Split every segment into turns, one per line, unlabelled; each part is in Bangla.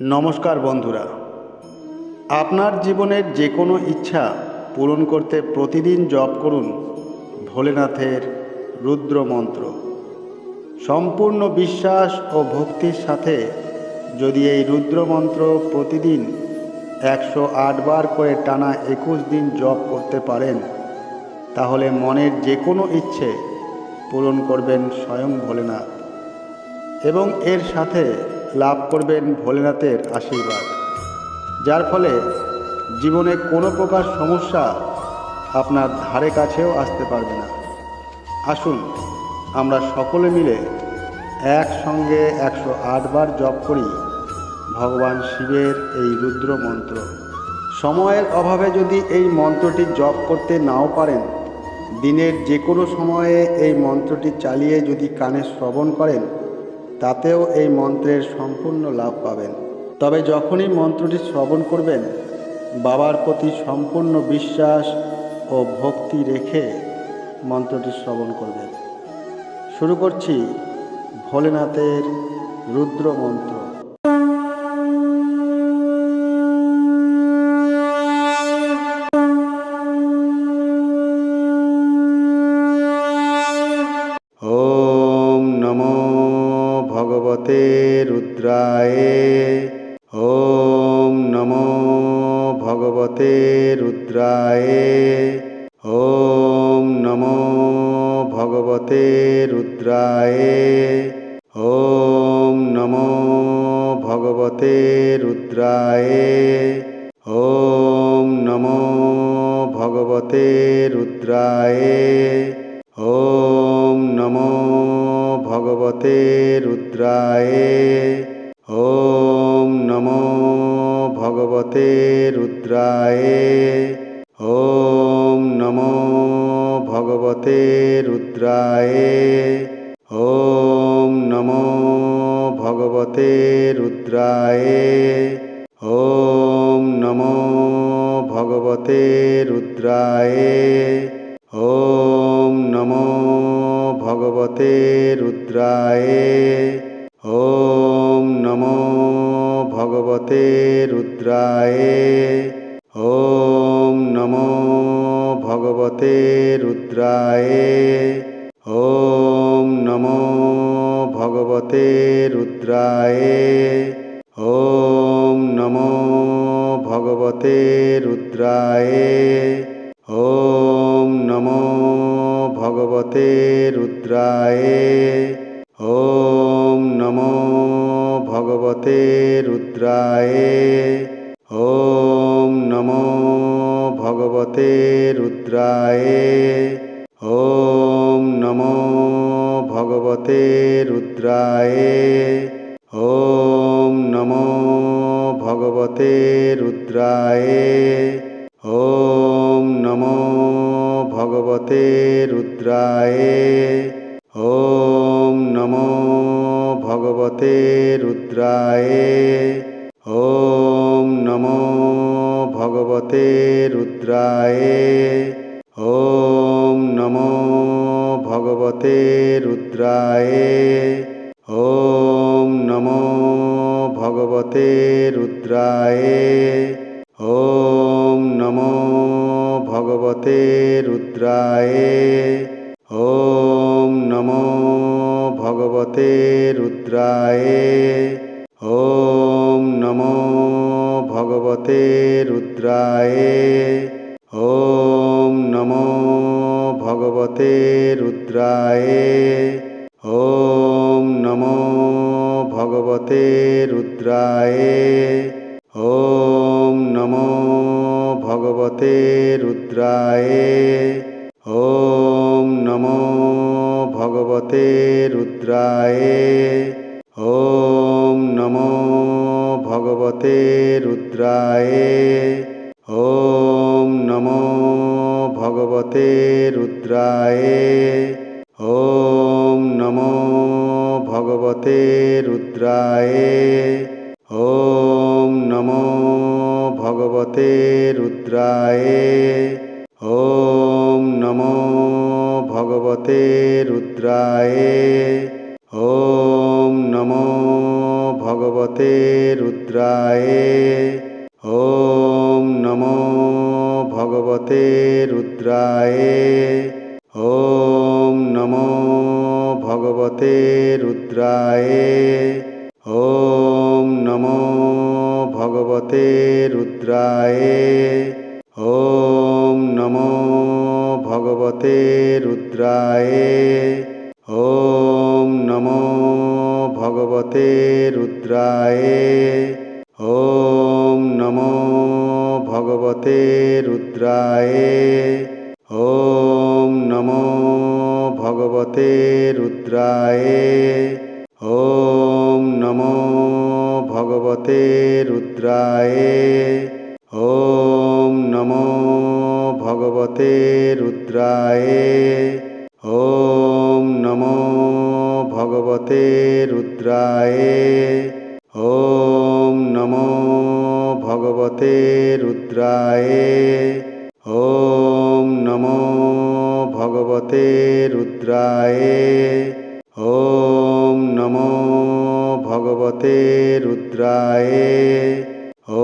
নমস্কার বন্ধুরা। আপনার জীবনের যে কোনো ইচ্ছা পূরণ করতে প্রতিদিন জপ করুন ভোলেনাথের রুদ্র মন্ত্র। সম্পূর্ণ বিশ্বাস ও ভক্তির সাথে যদি এই রুদ্র মন্ত্র প্রতিদিন একশো বার করে টানা একুশ দিন জপ করতে পারেন, তাহলে মনের যে কোনো ইচ্ছে পূরণ করবেন স্বয়ং ভোলেনাথ। এবং এর সাথে লাভ করবেন ভোলেনাথের আশীর্বাদ। যার ফলে জীবনে কোনো প্রকার সমস্যা আপনার ধারে কাছেও আসতে পারবে না। আসুন, আমরা সকলে মিলে একসঙ্গে একশো বার জপ করি ভগবান শিবের এই রুদ্র মন্ত্র। সময়ের অভাবে যদি এই মন্ত্রটি জপ করতে নাও পারেন, দিনের যে কোনো সময়ে এই মন্ত্রটি চালিয়ে যদি কানে শ্রবণ করেন তাতেও এই মন্ত্রের সম্পূর্ণ লাভ পাবেন। তবে যখনই মন্ত্রটি শ্রবণ করবেন, বাবার প্রতি সম্পূর্ণ বিশ্বাস ও ভক্তি রেখে মন্ত্রটি শ্রবণ করবেন। শুরু করছি ভোলেনাথের রুদ্র মন্ত্র। রুদ্রায় ওম নমো ভগবতে রুদ্রায় ওম নমো ভগবতে রুদ্রায় ওম নমো ভগবতে রুদ্রায় ওম নমো ভগবতে রুদ্রায় ওম নমো ভগবতে রুদ্রায়। ওম নমো ভগবতে রুদ্রায়। ওম নমো ভগবতে রুদ্রায়। ওম নমো ভগবতে রুদ্রায়। ভগবতে রুদ্রায়। ওম নমো ভগবতে রুদ্রায়। ওম নমো ভগবতে রুদ্রায়। ওম নমো ভগবতে রুদ্রায়। ওম নমো ভগবতে রুদ্রায়। রুদ্রায় ওম নমো ভগবতে রুদ্রায় ওম নমো ভগবতে রুদ্রায় ওম নমো ভগবতে রুদ্রায় ওম নমো ভগবতে রুদ্রায় ওম নমো ভগবতে রুদ্রায় ॐ नमो भगवते रुद्राय ॐ नमो भगवते रुद्राय ॐ नमो भगवते रुद्राय ॐ नमो भगवते रुद्राय ॐ नमो भगवते रुद्राय ॐ নমো ভগবতে রুদ্রায় ওম নমো ভগবতে রুদ্রায় ওম নমো ভগবতে রুদ্রায় ওম নমো ভগবতে রুদ্রায় ওম নমো ভগবতে রুদ্রায় ওম নমো ভগবতে রুদ্রায়। ওম নমো ভগবতে রুদ্রায়। ওম নমো ভগবতে রুদ্রায়। ওম নমো ভগবতে রুদ্রায়। রুদ্রায় ওম নমো ভগবতে রুদ্রায় ওম নমো ভগবতে রুদ্রায় ওম নমো ভগবতে রুদ্রায় ওম নমো ভগবতে রুদ্রায় ওম নমো ভগবতে রুদ্রায় ॐ नमो भगवते रुद्राय ॐ नमो भगवते रुद्राय ॐ नमो भगवते रुद्राय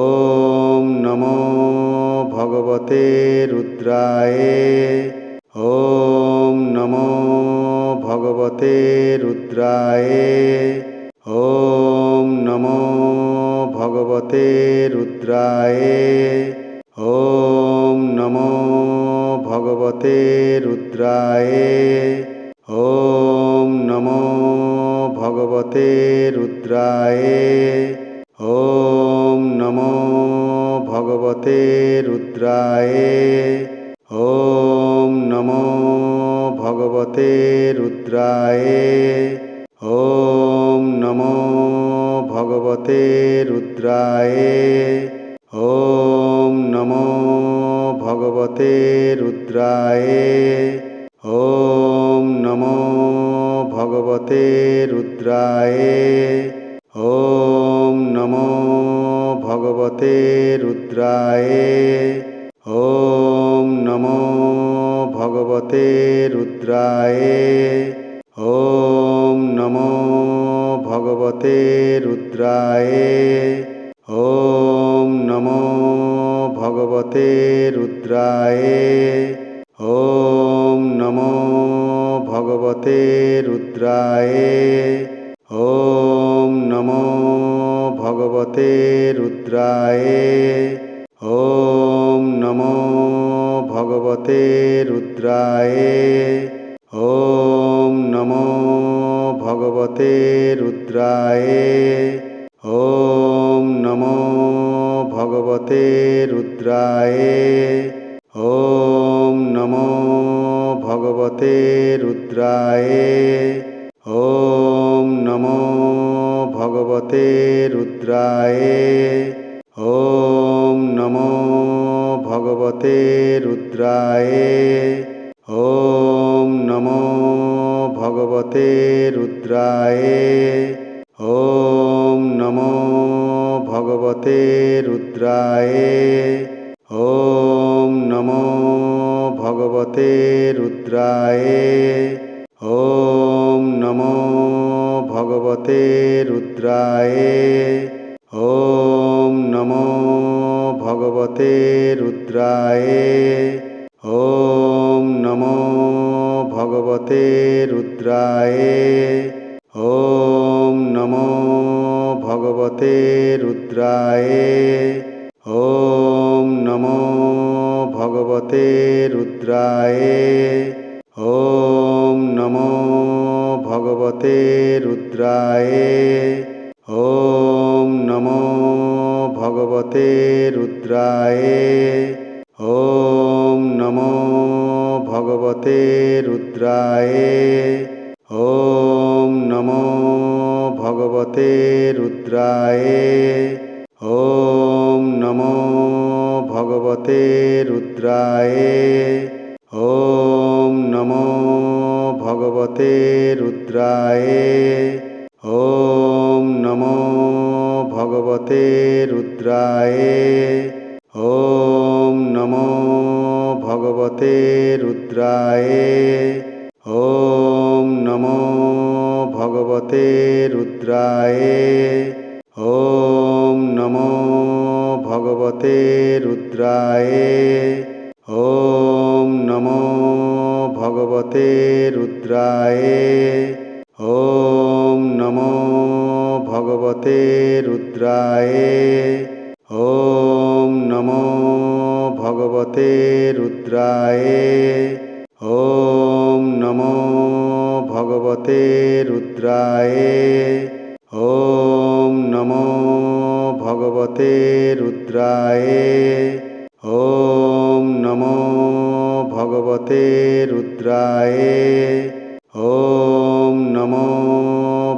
ॐ नमो भगवते रुद्राय ॐ नमो भगवते रुद्राय ॐ ভগবতে রুদ্রায়। ওম নমো ভগবতে রুদ্রায়। ওম নমো ভগবতে রুদ্রায়। ওম নমো ভগবতে রুদ্রায়। ওম নমো ভগবতে রুদ্রায়। ভগবতে রুদ্রায়। ওম নমো ভগবতে রুদ্রায়। ওম নমো ভগবতে রুদ্রায়। ওম নমো ভগবতে রুদ্রায়। ওম নমো ভগবতে রুদ্রায়। ওম নমো ভগবতে রুদ্রায়। ওম নমো ভগবতে রুদ্রায়। ওম নমো ভগবতে রুদ্রায়। ওম নমো ভগবতে রুদ্রায়। ওম নমো ভগবতে রুদ্রায়। ভগবতে রুদ্রায়। ওম নমো ভগবতে রুদ্রায়। ওম নমো ভগবতে রুদ্রায়। ওম নমো ভগবতে রুদ্রায়। ওম নমো ভগবতে রুদ্রায়। ওম নমো ভগবতে রুদ্রায় ওম নমো ভগবতে রুদ্রায়। ওম নমো ভগবতে রুদ্রায়। ওম নমো ভগবতে রুদ্রায়। ওম নমো ভগবতে রুদ্রায়। ওম নমো ভগবতে রুদ্রায়। ভগবতে রুদ্রায় ওম নমো ভগবতে রুদ্রায় ওম নমো ভগবতে রুদ্রায় ওম নমো ভগবতে রুদ্রায়। ওম নমো ভগবতে রুদ্রায়। ওম নমো ভগবতে রুদ্রায়। ওম নমো ভগবতে রুদ্রায়। ওম নমো ভগবতে রুদ্রায়। ওম নমো ভগবতে রুদ্রায়। ॐ नमो भगवते रुद्राय ॐ नमो भगवते रुद्राय ॐ नमो भगवते रुद्राय ॐ नमो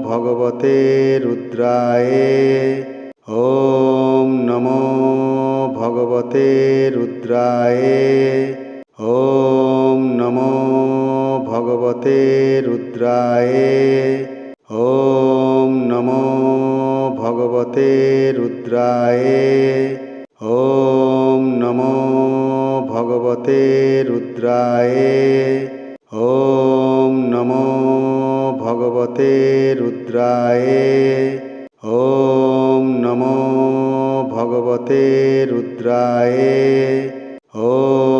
भगवते रुद्राय ॐ नमो भगवते रुद्राय ॐ নমো ভগবতে রুদ্রায় ওম নমো ভগবতে রুদ্রায় ওম নমো ভগবতে রুদ্রায় ওম নমো ভগবতে রুদ্রায় ওম নমো ভগবতে রুদ্রায় নমো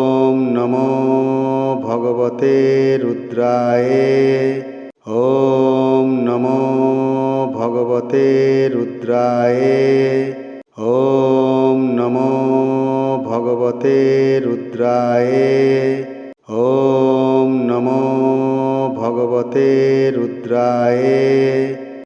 ते रुद्राये